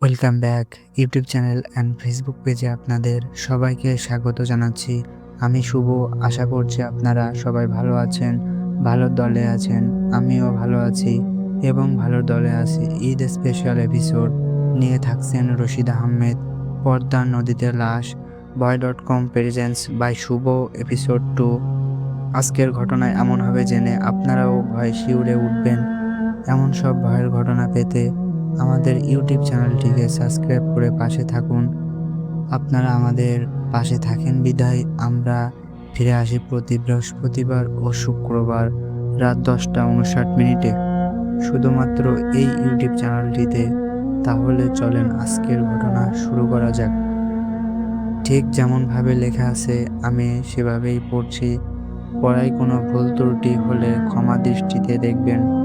Welcome back YouTube channel and Facebook পেজে আপনাদের সবাইকে স্বাগত জানাচ্ছি। আমি শুভ, আশা করছি আপনারা সবাই ভালো আছেন, ভালো দলে আছেন, আমিও ভালো আছি এবং ভালো দলে আছি। ঈদ স্পেশাল এপিসোড নিয়ে থাকছেন রশিদ আহমেদ পর্দা নদীতে লাশ boy dot com presence by Shubho episode two আজকের ঘটনায় এমন হবে জেনে আপনারাও ভয় শিউরে উঠবেন। এমন সব ভয়ের ঘটনা পেতে আমাদের ইউটিউব চ্যানেলটিকে সাবস্ক্রাইব করে পাশে থাকুন। আপনারা আমাদের পাশে থাকেন। বিধায় আমরা ফিরে আসি প্রতি বৃহস্পতিবার ও শুক্রবার রাত দশটা উনষাট মিনিটে। শুধুমাত্র এই ইউটিউব চ্যানেলটিতে। তাহলে চলেন, আজকের ঘটনা শুরু করা যাক। ঠিক যেমনভাবে লেখা আছে, আমি সেভাবেই পড়ছি। পড়ায় কোনো ভুল ত্রুটি হলে ক্ষমা দৃষ্টিতে দেখবেন।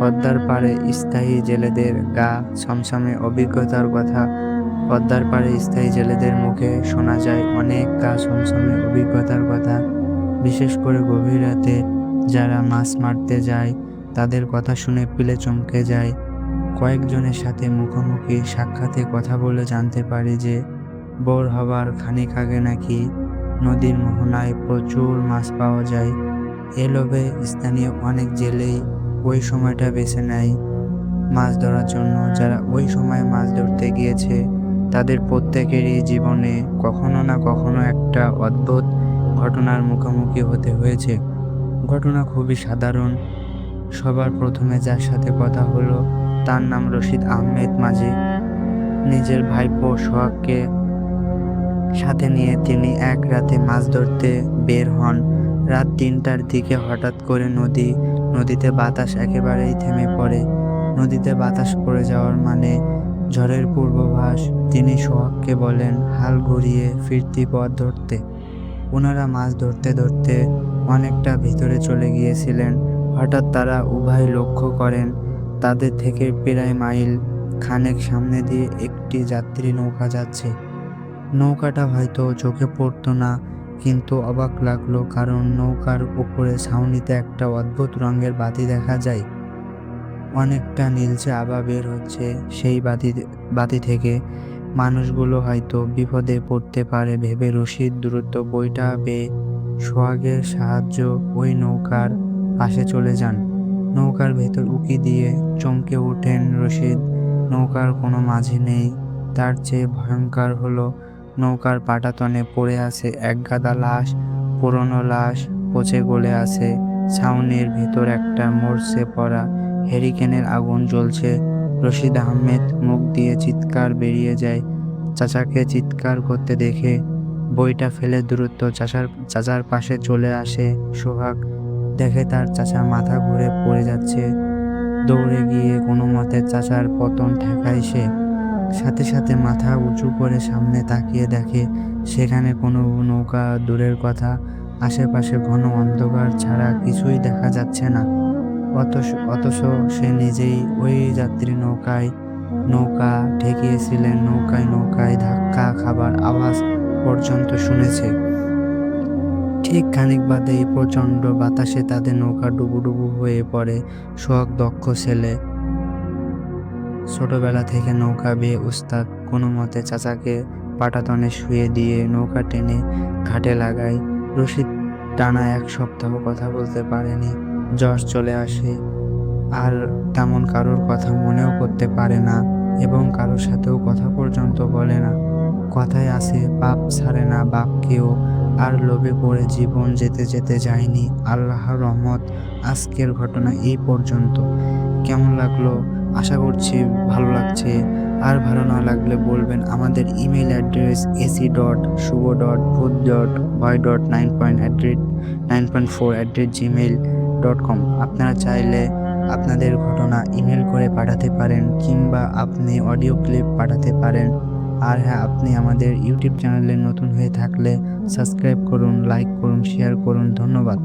পদ্মার পাড়ে স্থায়ী জেলেদের গা ছমছমে অভিজ্ঞতার কথা। পদ্মার পাড়ে স্থায়ী জেলেদের মুখে শোনা যায় অনেক গা ছমছমে অভিজ্ঞতার কথা। বিশেষ করে গভীর রাতে যারা মাছ মারতে যায়, তাদের কথা শুনে পিলে চমকে যায়। কয়েকজনের সাথে মুখোমুখি সাক্ষাতে কথা বলে জানতে পারি যে বোর হবার খানিক আগে নাকি নদীর মোহনায় প্রচুর মাছ পাওয়া যায়। এ লোভে স্থানীয় অনেক জেলেই ওই সময়টা বেছে নেয়। মাছ ধরার জন্য যারা ওই সময় মাছ ধরতে গিয়েছে, তাদের প্রত্যেকেরই জীবনে কখনো না কখনো একটা অদ্ভুত ঘটনার মুখোমুখি হতে হয়েছে। ঘটনা খুবই সাধারণ। সবার প্রথমে যার সাথে কথা হলো, তার নাম রশিদ আহমেদ মাঝি। নিজের ভাইপো সোহাগকে সাথে নিয়ে তিনি এক রাতে মাছ ধরতে বের হন। রাত তিনটার দিকে হঠাৎ করে নদী নদীতে বাতাস একেবারেই থেমে পড়ে। নদীতে বাতাস পড়ে যাওয়ার মানে ঝড়ের পূর্বাভাস। তিনি সোহাগকে বলেন, হাল ঘুরিয়ে ফিরতি পথ ধরতে। ওনারা মাছ ধরতে ধরতে অনেকটা ভিতরে চলে গিয়েছিলেন। হঠাৎ তারা উভয় লক্ষ্য করেন, তাদের থেকে প্রায় মাইল খানেক সামনে দিয়ে একটি যাত্রী নৌকা যাচ্ছে। নৌকাটা হয়তো চোখে পড়তো না কিন্তু অবাক লাগল কারণ নৌকার উপরে ছাউনিতে একটা অদ্ভুত রঙের বাতি দেখা যায়। অনেকটা নীলচে আবা বের হচ্ছে সেই বাতি বাতি থেকে। মানুষগুলো হয়তো বিপদে পড়তে পারে ভেবে রশিদ দ্রুত বইটা পেয়ে সোহাগের সাহায্য ওই নৌকার পাশে চলে যান। নৌকার ভেতর উকি দিয়ে চমকে ওঠেন রশিদ। নৌকার কোনো মাঝি নেই। তার চেয়ে ভয়ঙ্কর হলো নৌকার পাটাতনে পড়ে আছে এক গাদা লাশ, পুরনো লাশ পচে গলে আছে। ছাউনির ভেতর একটা মরছে পড়া। হেরিকেনের আগুন জ্বলছে। রশিদ আহমেদ মুখ দিয়ে চিৎকার বেরিয়ে যায়। চাচাকে চিৎকার করতে দেখে বইটা ফেলে দ্রুত চাচার চাচার পাশে চলে আসে সোহাগ। দেখে তার চাচা মাথা ঘুরে পড়ে যাচ্ছে। দৌড়ে গিয়ে কোনো মতে চাচার পতন ঠেকায় সে। সাথে সাথে মাথা উঁচু করে সামনে তাকিয়ে দেখে, সেখানে কোনো নৌকা দূরের কথা, আশেপাশে ঘন অন্ধকার ছাড়া কিছুই দেখা যাচ্ছে না। অথচ অথচ সে নিজেই ওই যাত্রী নৌকায়, নৌকা ঠেকিয়েছিলেন, নৌকায় নৌকায় ধাক্কা খাবার আওয়াজ পর্যন্ত শুনেছে। ঠিক খানিক বাদেই প্রচণ্ড বাতাসে তাদের নৌকা ডুবুডুবু হয়ে পড়ে সোহাগ দক্ষ ছেলে। ছোটবেলা থেকে নৌকা বেয়ে উস্তাদ কোনো মতে চাচাকে পাটাতনে শুয়ে দিয়ে নৌকা টেনে ঘাটে লাগায়। রশিদ টানা এক সপ্তাহ কথা বলতে পারেনি, জ্বর চলে আসে। আর তেমন কারোর কথা মনেও করতে পারে না এবং কারোর সাথেও কথা পর্যন্ত বলে না। কথায় আছে, বাপ ছাড়ে না বাপকেও আর লোভে পড়ে জীবন যেতে যেতে যায়নি। আল্লাহর রহমত, আজকের ঘটনা এই পর্যন্ত। কেমন লাগল? আশা করছি ভালো লাগছে। আর ভালো না লাগলে বলবেন আমাদের email address AC dot Shubho dot bhoot dot boy dot nine point at rate nine point four at rate Gmail dot com আপনারা চাইলে আপনাদের ঘটনা ইমেল করে পাঠাতে পারেন কিংবা আপনি অডিও ক্লিপ পাঠাতে পারেন। আর হ্যাঁ আপনি আমাদের ইউটিউব চ্যানেলে নতুন হয়ে থাকলে সাবস্ক্রাইব করুন লাইক করুন শেয়ার করুন। ধন্যবাদ।